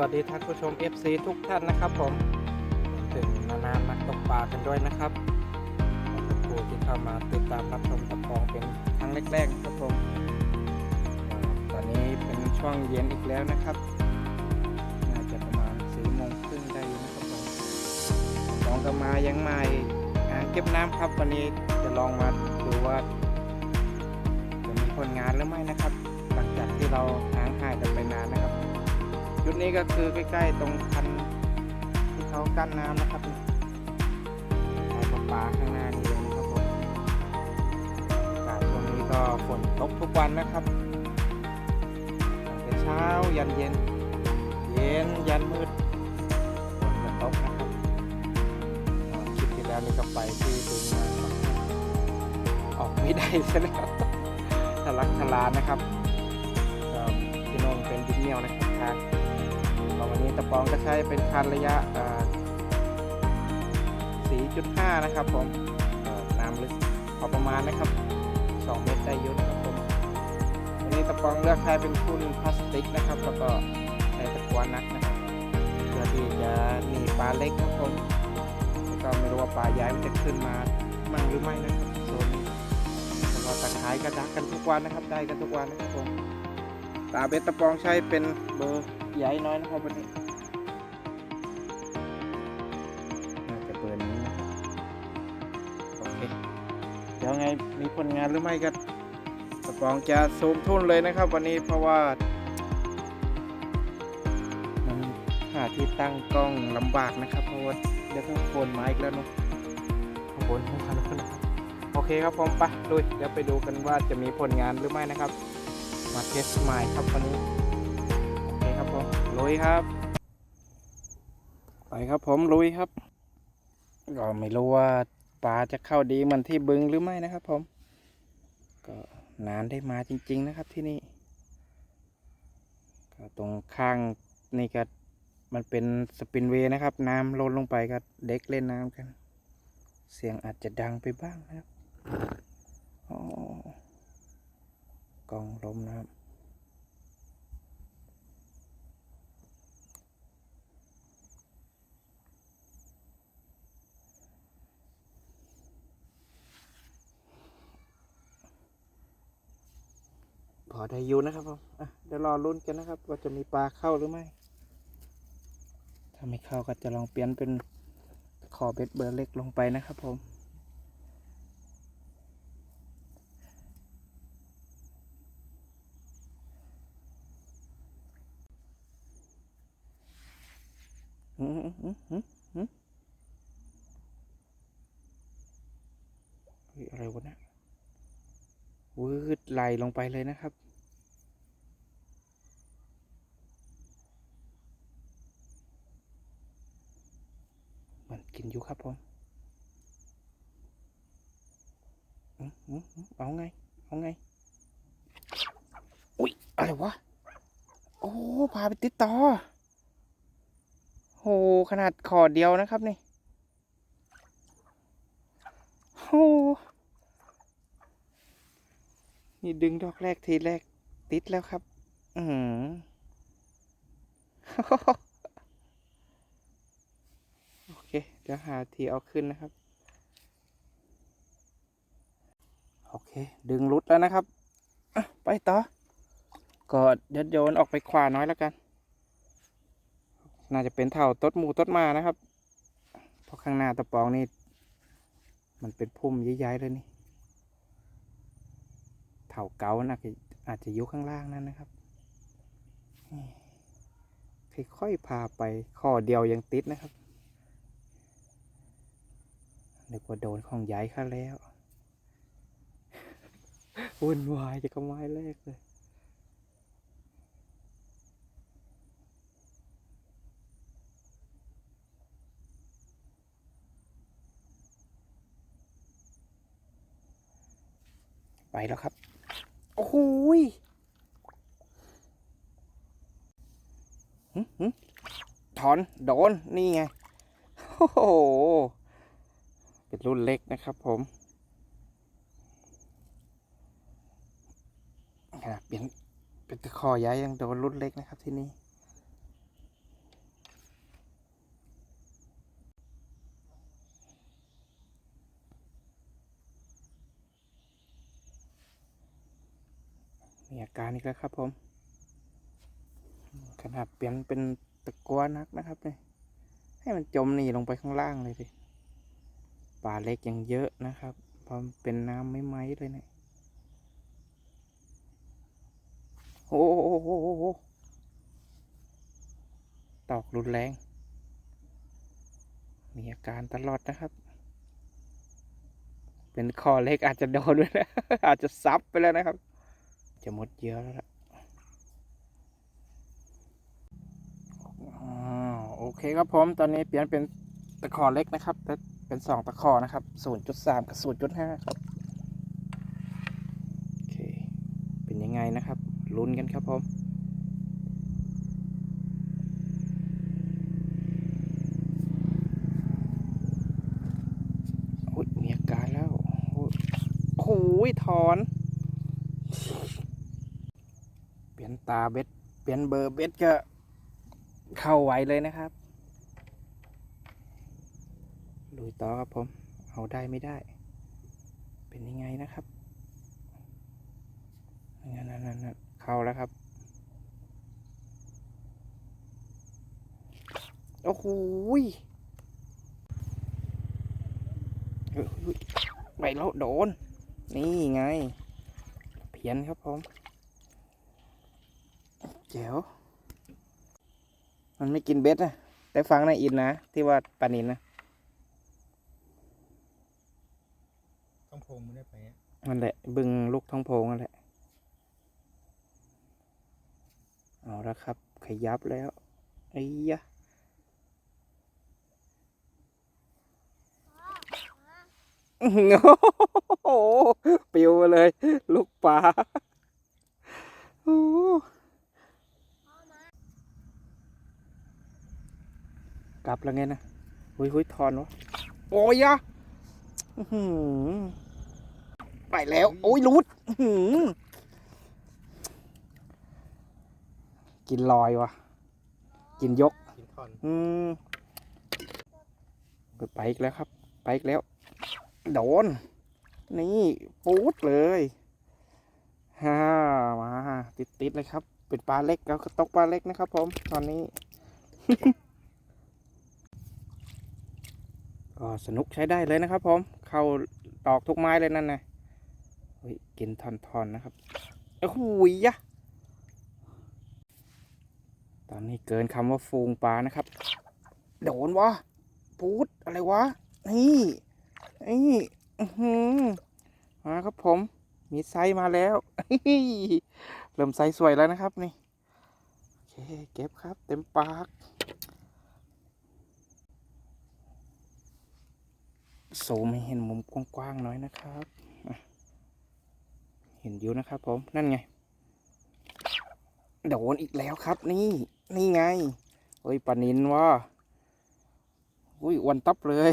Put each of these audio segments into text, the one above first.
สวัสดีท่านผู้ชม FC ทุกท่านนะครับผมถึงนานานักตกปลากันด้วยนะครับขอบคุณที่เข้ามาติดตามรับชมตะปองเป็นครั้งแรกๆครับผมตอนนี้เป็นช่วงเย็นอีกแล้วนะครับน่าจะประมาณสี่โมงครึ่งได้นะครับผมตองก็มายังมาอีกอ่าเก็บน้ำครับวันนี้จะลองมาดูว่าจะมีผลงานหรือไม่นะครับ หลังจากที่เราห่างหายกันไปนานนะครับ จุดนี้ก็คือใกล้ๆตรงคันที่เขากั้นน้ำนะครับสายประปาข้างหน้านี่เองนะครับผมอากาศช่วงนี้ก็ฝนตกทุกวันนะครับตั้งแต่เช้ายันเย็น เย็นยันมืดฝนจะตกนะครับอ่าคลิปที่แล้วนี่ก็ไปที่บึงมาออกไม่ได้ซะแล้วทะลักทะลานนะครับที่น่นเป็นดินเหนียวนะครับ รงนี้ตะปองก็ใช้เป็นคันระยะ 4.5 นะครับผมน้ำลึกพอประมาณนะครับ 2 เมตรได้ยุ่นะครับผมวันนี้ตะปองเลือกใช้เป็นทุ่นพลาสติกนะครับแล้วก็ใช้ตะกวานักนะครับเพื่อที่จะหนีปลาเล็กครับผมแล้วก็ไม่รู้ว่าปลาย้ายมันจะขึ้นมามั่งหรือไม่นะครับโซนนี้แล้วก็ตะขายกระดักกันทุกวันนะครับได้กันทุกวันนะครับผมตาเบ็ดตะปองใช้เป็นเบอร์ ใหญ่น้อยนะครับวันนี้น่าจะเบอร์นี้นะครับโอเคเดี๋ยวไงมีผลงานหรือไม่ก็ตะปองจะซูมทุ่นเลยนะครับ วันนี้เพราะว่า มันหาที่ตั้งกล้องลำบากนะครับ เพราะว่าเดี๋ยวต้องโคนไม้อีกแล้วเนาะโคนหัวแล้วนะครับโอเคครับผมไปลุยเดี๋ยวไปดูกันว่าจะมีผลงานหรือไม่นะครับ มาเทสใหม่ครับวันนี้ ลุยครับ ไปครับผมลุยครับก็ไม่รู้ว่าปลาจะเข้าดีเหมือนที่บึงหรือไม่นะครับ ผม ก็นานได้มาจริง ๆ นะครับที่นี่ก็ตรงข้างนี่ก็มันเป็นสปินเวย์นะครับ น้ำลดลงไปก็เด็กเล่นน้ำกัน เสียงอาจจะดังไปบ้างนะครับอ๋อกองลมนะครับ อได้อยู่นะครับผมเดี๋ยวรอลุ้นกันนะครับ ว่าจะมีปลาเข้าหรือไม่ ถ้าไม่เข้าก็จะลองเปลี่ยนเป็นขอเบ็ดเบอร์เล็กลงไปนะครับผม อืมอืมอืมอืมอืมเฮ้ยอะไรวะเนะวื ดไหลงไปเลยนะครับ มันกินอยู่ครับผมอืมอืมอืมเอาไง เอาไง อุ๊ยอะไรวะ โอ้ พาไปติดต่อ โห ขนาดขอดเดียวนะครับนี่ โห นี่ดึงดอกแรกทีแรกติดแล้วครับ อืมโอเค เดี๋ยวหาทีเอาขึ้นนะครับ โอเค ดึงรุดแล้วนะครับ ไปต่อ ก็เดี๋ยวโยนออกไปขวาน้อยแล้วกัน น่าจะเป็นเท่าต้นหมูต้นมานะครับ เพราะข้างหน้าตะปองนี่ มันเป็นพุ่มใหญ่ๆเลยนี่ เท่าเกาน่าจะอาจจะยู่ข้างล่างนั่นนะครับค่อยๆพาไปข้อเดียวยังติดนะครับนึกว่าโดนของใหญ่ข้าแล้ววุ่นวายจะก็ไม้แรกเลยไปแล้วครับ โอ้โหถอน โดน นี่ไง โอ้โห เป็นรุ่นเล็กนะครับผมขนาดเปลี่ยนเป็นตะคอย้ายยังโดนรุ่นเล็กนะครับที่นี่ การอีกแล้วครับผม ขนาดเปลี่ยนเป็นตะกัวนักนะครับเนี่ยให้มันจมนี่ลงไปข้างล่างเลยดิปลาเล็กยังเยอะนะครับเพราะมันเป็นน้ำไม่ไหมเลยเนี่ยโอ้โหโอ้โหโอ้โหตอกรุนแรง มีอาการตลอดนะครับ เป็นคอเล็กอาจจะโดนด้วยนะอาจจะซับไปแล้วนะครับ จะหมดเยอะแล้วล่ะโอเคครับผมตอนนี้เปลี่ยนเป็นตะขอเล็กนะครับแต่เป็นสองตะขอนะครับ0.3กับ0.5ครับโอเคเป็นยังไงนะครับลุ้นกันครับผมโอ้ยมีอาการแล้วโอ้ยถอน เปลี่ยน ตาเบ็ดเปลี่ยนเบอร์เบ็ดก็เข้าไวเลยนะครับลุยต่อครับผม เอาได้ไม่ได้ เป็นยังไงนะครับนั่นนั่นนั่นเข้าแล้วครับ โอ้โหไปแล้วโดน นี่ไง เพียนครับผม แจ๋ว มันไม่กินเบ็ดนะ แต่ฟังนายอินนะ ที่ว่าปลานินนะต้องโพงไม่ได้ไปอะนั่นแหละ บึงลูกท้องโพงนั่นแหละ เอาละครับ ขยับแล้ว ไอ้ยะอื้อหือโอ้โหปิวมาเลย ลูกปลาโอ้โห กลับแล้วไงนะหุยหุยทอนวะโอ้ยยะอื้อหือไปแล้ว โอ้ยรูดอื้อหือกินลอยว่ะกินยกกินทอนอืมไปอีกแล้วครับ ไปอีกแล้ว โดน นี่ปูดเลยฮ่ามาติดติดๆเลยครับ เป็นปลาเล็กแล้วก็ตกปลาเล็กนะครับผม ตอนนี้ ก็สนุกใช้ได้เลยนะครับผมเข้าตอกทุกไม้เลยนั่นนะเฮ้ยกินทอนๆนะครับโอ้โหยะตอนนี้เกินคำว่าฟูงปลานะครับ โดนวะปูดอะไรวะ นี่นี่อือมาครับผม มีไซส์มาแล้วเริ่มไซส์สวยแล้วนะครับนี่ โอเค เก็บครับ เต็มปาก ซูมให้เห็นมุมกว้างๆน่อยนะครับ เห็นอยู่นะครับผม นั่นไง โดนอีกแล้วครับ นี่ นี่ไง เฮ้ยปานินวะอุ้ยอวันตับเลย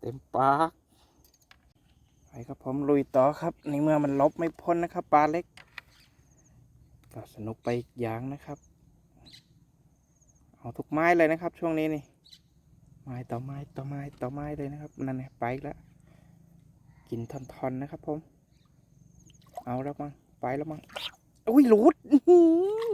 เต็มปากไปครับผมลุยต่อครับ ในเมื่อมันลบไม่พ้นนะครับปลาเล็ก ก็สนุกไปอีกอย่างนะครับ เอาทุกไม้เลยนะครับช่วงนี้นี่ ไม้ต่อไม้ต่อไม้ต่อไม้เลยนะครับนั่นไงไปแล้วกินทอนๆนะครับผม เอาแล้วมั้งไปแล้วมั้งอุ้ยหลุดอื้อหือ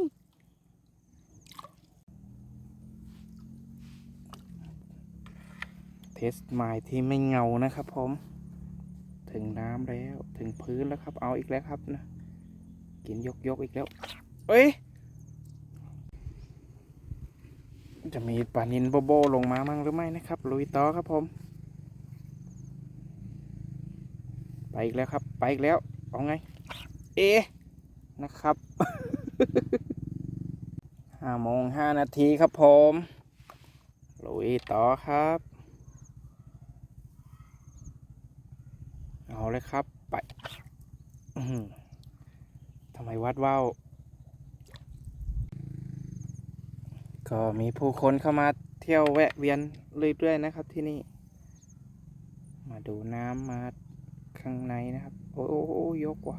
เทสไม้ที่ไม่เงานะครับผม ถึงน้ำแล้วถึงพื้นแล้วครับ เอาอีกแล้วครับนะ กินยกยกอีกแล้ว เอ้ย จะมีปลานินโบโบลงมามั่งหรือไม่นะครับ ลุยต่อครับผม ไปอีกแล้วครับ ไปอีกแล้วเอาไง เอะนะครับห้าโมงห้านาทีครับผมลุยต่อครับ เอาเลยครับ ไปทำไมวัดว่าว ก็มีผู้คนเข้ามาเที่ยวแวะเวียนเรื่อยๆนะครับที่นี่ มาดูน้ำมาข้างในนะครับ โอ้โอ้โอ้ยกว่ะ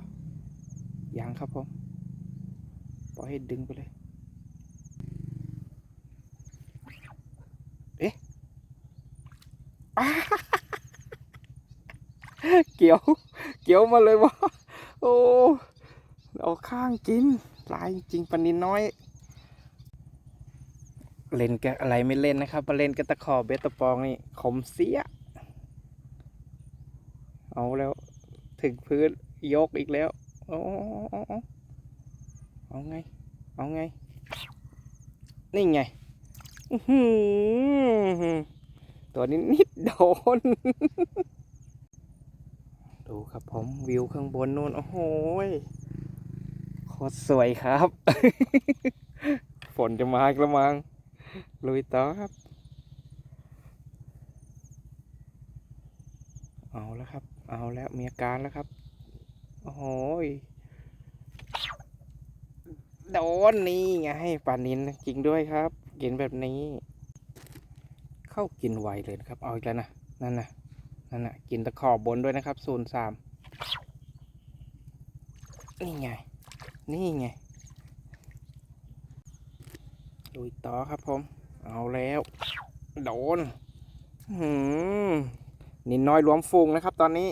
ยังครับผมปล่อยให้ดึงไปเลย เอ๊ะเกี่ยว เกี่ยวมาเลยวะโอ้เอาข้างกินลายจริงปนินน้อย เล่นกับอะไรไม่เล่นนะครับมาเล่นกับตะขอเบสตะปองนี่ขมเสีย เอาแล้ว ถึงพื้นยกอีกแล้วโอ้เอาไง เอาไง นี่ไงตัวนี้นิดโดน ดูครับผมวิวข้างบนนู่น โอ้โหโคตรสวยครับ ฝนจะมาอีกแล้วมั้ง ลุยต่อครับ เอาแล้วครับ เอาแล้วมีอาการแล้วครับ โอ้โหยโดนนี่ไงปลานินจริงด้วยครับ กินแบบนี้ เข้ากินไวเลยนะครับ เอาอีกแล้วนะ นั่นนะนั่นนะกินตะขอบบนด้วยนะครับ ศูนย์สามนี่ไง นี่ไง ลุยต่อครับผม เอาแล้ว โดนหืมนินน้อยรวมฟูงนะครับตอนนี้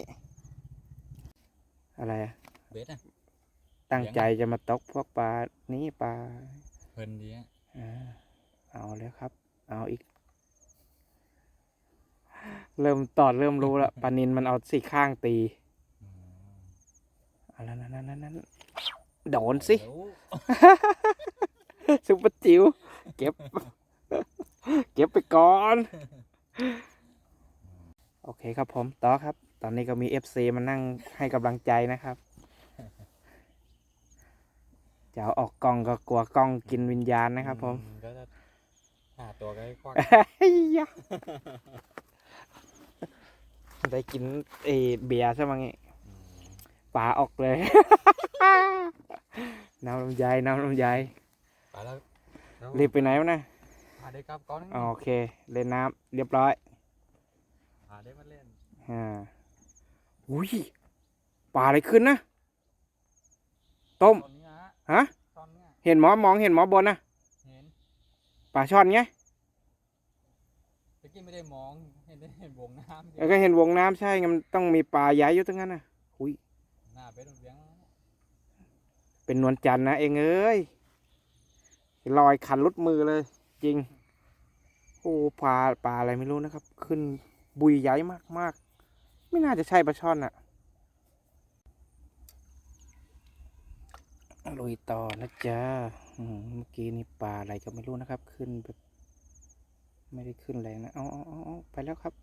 อะไรอะเบสอะตั้งใจจะมาตกพวกปลา นี่ปลาเพลินดีอะอ่าเอาแล้วครับ เอาอีก เริ่มตอดเริ่มรู้แล้วปลานินมันเอาสี่ข้างตีอืมเอาแล้วนั่นนั่นนั่นนั่นโดนสิเดี๋ยว ซุปเปอร์จิ๋วเก็บ เก็บไปก่อน โอเคครับผมต่อครับ ตอนนี้ก็มีเอฟซีมานั่งให้กำลังใจนะครับจะเอาออกกล้องก็กลัวกล้องกินวิญญาณนะครับ ผมอืก็จะหาตัวก็ให้ควักเฮ้ยยะได้กินเออเบียร์ใช่ไหมงี้อืมป่าออกเลย น้ำลำไยน้ำลำไย ไปแล้วแล้วรีบไปไหนวะนะพาเด็กกลับก่อนอ๋อโอเคเล่นน้ำเรียบร้อยพาเด็กมาเล่นอ่าอุ้ยป่าอะไรขึ้นนะต้มตอนนี้ฮะฮะตอนเนี้ยเห็นหมอมองเห็นหมอบนนะเห็นป่าช่อนไงตะกี้ไม่ได้มองเห็นได้เห็นวงน้ำเดียแล้ววก็เห็นวงน้ำใช่ไงมันต้องมีป่าใหญ่อยู่ตรงนั้นนะอุ้ยหน้าเบสมันเบี้ยงแล้วนะเป็นนวลจันทร์นะเองเอ้ย ลอยคันรุดมือเลย จริง โอ้ปลาปลาอะไรไม่รู้นะครับ ขึ้นบุยใหญ่มากมากๆ ไม่น่าจะใช่ปลาช่อนอะลุยต่อนะจ๊ะเมื่อกี้นี่ปลาอะไรก็ไม่รู้นะครับ ขึ้นแบบ ไม่ได้ขึ้นแรงนะ เอาเอาเอาเอาไปแล้วครับ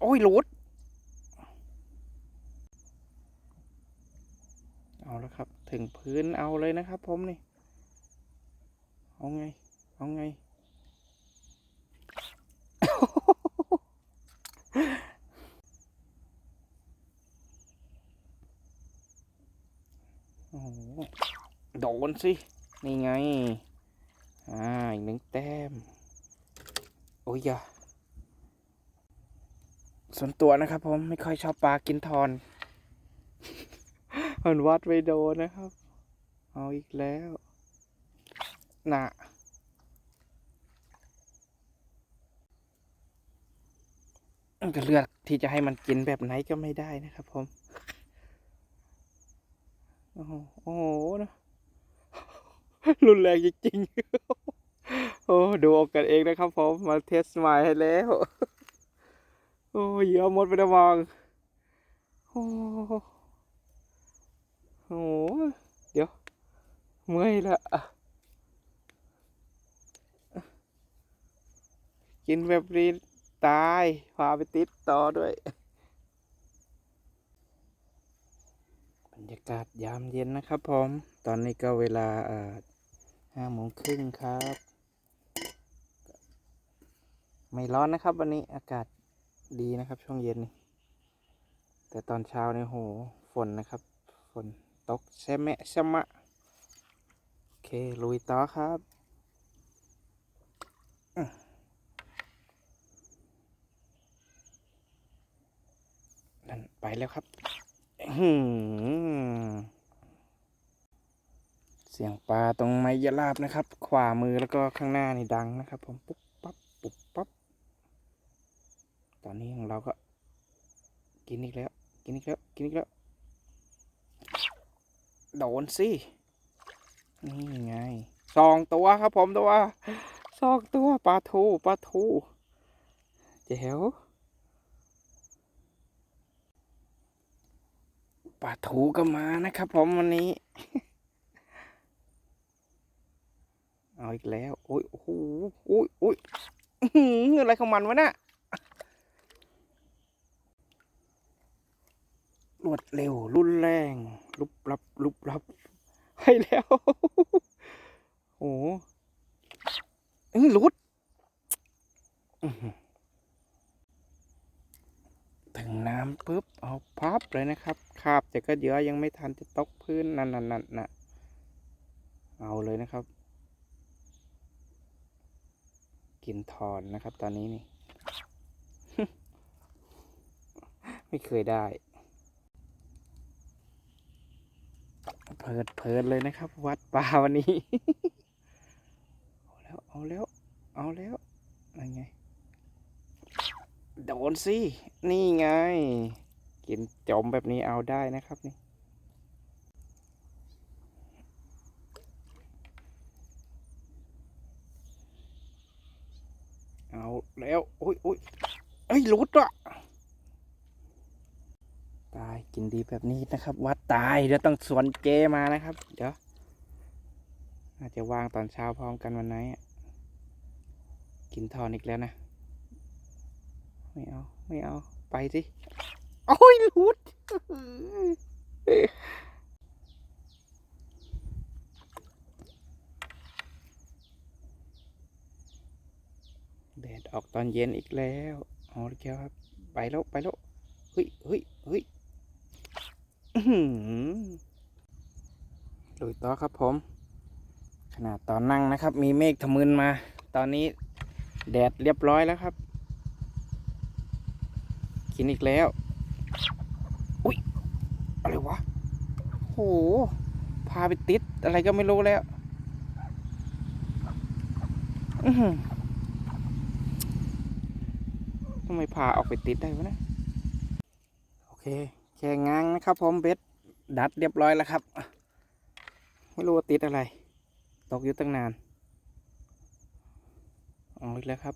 โอ้ยหลุดเอาแล้วครับ ถึงพื้นเอาเลยนะครับ ผมนี่ เอาไง เอาไง โอ้โห โดนสิ นี่ไง อ่า อีกหนึ่งแต้ม โอ้ยอย่าส่วนตัวนะครับผมไม่ค่อยชอบปลากินทอนมันวัดไม่โดนนะครับ เอาอีกแล้ว นะก็เลือกที่จะให้มันกินแบบไหนก็ไม่ได้นะครับผม โอ้โหโอ้โหนะรุนแรงจริงๆ โอ้ ดูออกกันเองนะครับผม มาเทสใหม่ให้แล้ว โอ้ยเยอะหมดไปนะมอง โอ้โห เดี๋ยว เมื่อยละ กินแบบนี้ตายพาไปติดต่อด้วย บรรยากาศยามเย็นนะครับผม ตอนนี้ก็เวลาห้าโมงครึ่งครับ ไม่ร้อนนะครับวันนี้อากาศดีนะครับช่วงเย็นนี่แต่ตอนเช้าเนี่ยโหฝนนะครับ ฝนตกแช่แมะชะมะ โอเค ลุยต่อครับอื้อนั่น ไปแล้วครับเสียงปลาตรงไม้ยะลาบนะครับ ขวามือแล้วก็ข้างหน้านี่ดังนะครับ ผมปุ๊บปั๊บปุ๊บปั๊บตอนนี้ของเราก็ กินอีกแล้ว กินกินอีกแล้ว กินอีกแล้ว โดนสิ นี่ไงสองตัวครับผมตัวสองตัวปลาทูปลาทูเจ๋ว ปลาทูก็มานะครับผมวันนี้ เอาอีกแล้ว โอ้ยโอ้โหโอ้ยโอ้ยอือหือะไรของมันวะน่ะรวดเร็ว รุนแรง ลุบลับ ลุบลับให้แล้วโอ้โหเอ้ยหลุด อือ ถึงน้ำปุ๊บเอาพับเลยนะครับคาบแต่ก็เยอะยังไม่ทันจะตกพื้นนั่นนั่นนั่นนะเอาเลยนะครับ กินทอนนะครับ ตอนนี้นี่ ไม่เคยได้เพิดเพลินเลยนะครับ วัดป่าวันนี้ เอาแล้ว เอาแล้ว เอาแล้วอะไรไง โดนสิ นี่ไง กินจมแบบนี้เอาได้นะครับนี่ เอาแล้วโอ้ยโอ้ยเอ้ยหลุดอะ ตายกินดีแบบนี้นะครับ วัดตายเดี๋ยวต้องสวนเจมานะครับ เดี๋ยว อาจจะวางตอนเช้าพร้อมกันวันไหนกินทอนอีกแล้วนะ ไม่เอา ไม่เอา ไปสิโอ้ยหลุดแดดออกตอนเย็นอีกแล้วเอาอีกแล้วครับ ไปแล้วไปแล้ว เฮ้ยเฮ้ยเฮ้ยอื้อหือลุยต่อครับผม ขนาดตอนนั่งนะครับ มีเมฆทะมึนมา ตอนนี้แดดเรียบร้อยแล้วครับ กินอีกแล้ว อุ้ยอะไรวะโหพาไปติดอะไรก็ไม่รู้แล้วอือหือทำไมพาออกไปติดได้วะนะ โอเค แค่ง้างนะครับผมเบ็ดดัดเรียบร้อยแล้วครับ ไม่รู้ว่าติดอะไร ตกอยู่ตั้งนานออกอีกแล้วครับ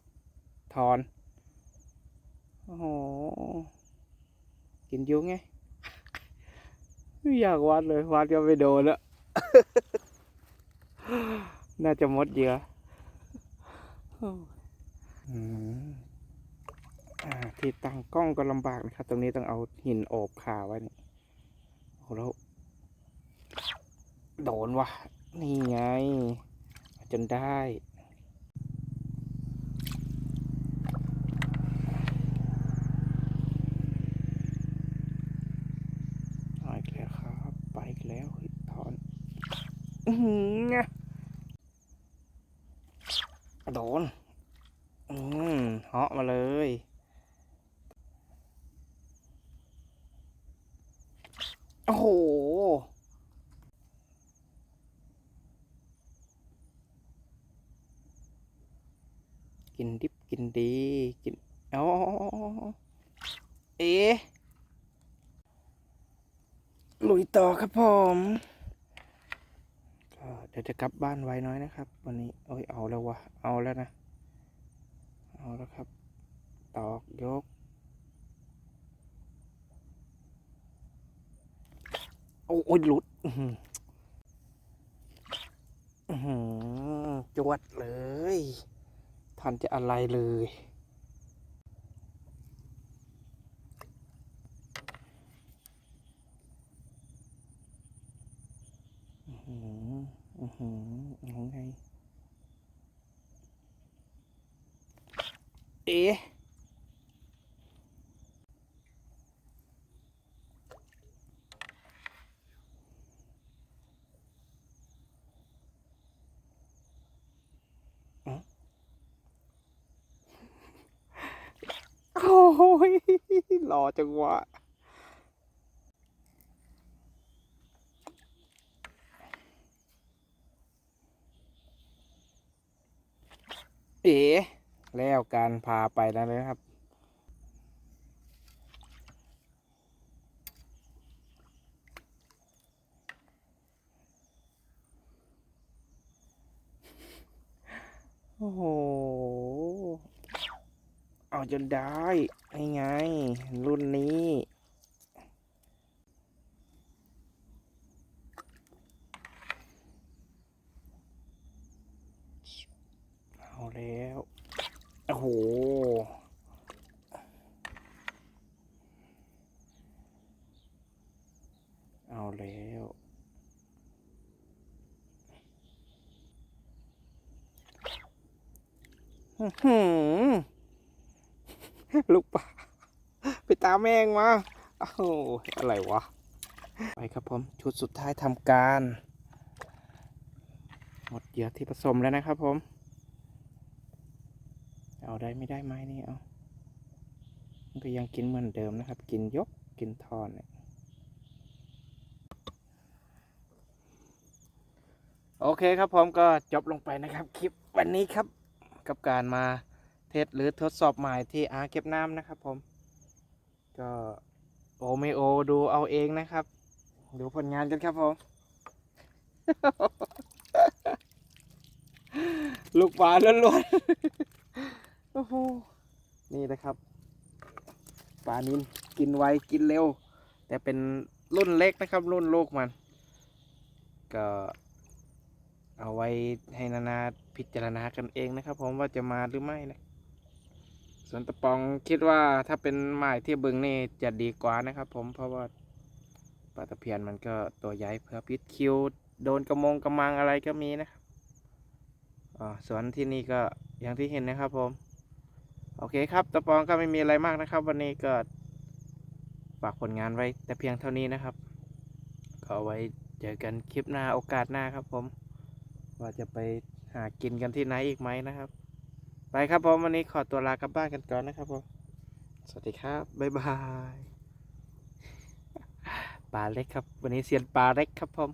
ถอน โอ้โห กินยุงไง ไม่อยากวัดเลย วัดก็ไม่โดนแล้วน่าจะหมดเหยื่ออืมอ่าที่ตั้งกล้องก็ลำบากนะครับ ตรงนี้ต้องเอาหินโอบขาไว้นี่โอ้แล้วโดนวะนี่ไง จนได้เอาอีกแล้วครับ ไปอีกแล้วเฮ้ยถอน อือหือไง โดน อืมเหาะมาเลย โอ้โห กินดิบกินดี กินอ๋อเอ๊ลุยต่อครับผม ดี๋ยวจะกลับบ้านไวน้อยนะครับ วันนี้โอ้ยเอาแล้ววะเอาแล้วนะ เอาแล้วครับ ตอกยกโอ้ยหลุดอื้อหือจวดเลยทันจะอะไรเลย อื้อหื อือหือเอาไง เอ๊ะโอ้ยรอจังหวะ เอ๋แล้วการพาไปแล้วนะครับ โอ้โห เอาจนได้ไงไง รุ่นนี้ แมงมาโอ้โหอะไรวะ ไปครับผม ชุดสุดท้ายทำการ หมดเหยื่อที่ผสมแล้วนะครับผม เอาได้ไม่ได้ไหมนี่เอามันก็ยังกินเหมือนเดิมนะครับ กินยกกินทอนเนี่ยโอเคครับผมก็จบลงไปนะครับคลิปวันนี้ครับกับการมาเทสหรือทดสอบใหมายที่อาเก็บน้ำนะครับผม ก็โอไม่โอดูเอาเองนะครับ ดูผลงานกันครับผม ลูกปลาล้วนๆโอ้โหนี่นะครับปลานินกินไวกินเร็ว แต่เป็นรุ่นเล็กนะครับ รุ่นลูกมัน ก็เอาไว้ให้นานาพิจารณากันเองนะครับ ผมว่าจะมาหรือไม่นะ วนตะปองคิดว่าถ้าเป็นไม้ที่บึงนี่จะดีกว่านะครับ ผมเพราะว่าปลาตะเพียนมันก็ตัวใหญ่เพื่อพิษคิวโดนกระมงกระมังอะไรก็มีนะครับอ๋อสวนที่นี่ก็อย่างที่เห็นนะครับ ผม โอเคครับตะปองก็ไม่มีอะไรมากนะครับ วันนี้ก็ฝากผลงานไว้แต่เพียงเท่านี้นะครับก็เอไว้เจอกันคลิปหน้าโอกาสหน้าครับ ผม ว่าจะไปหากินกันที่ไหนอีกไหมนะครับ ไปครับผมวันนี้ขอตัวลากลับบ้านกันก่อนนะครับผม สวัสดีครับ บ๊ายบาย ปลาเล็กครับ วันนี้เซียนปลาเล็กครับผม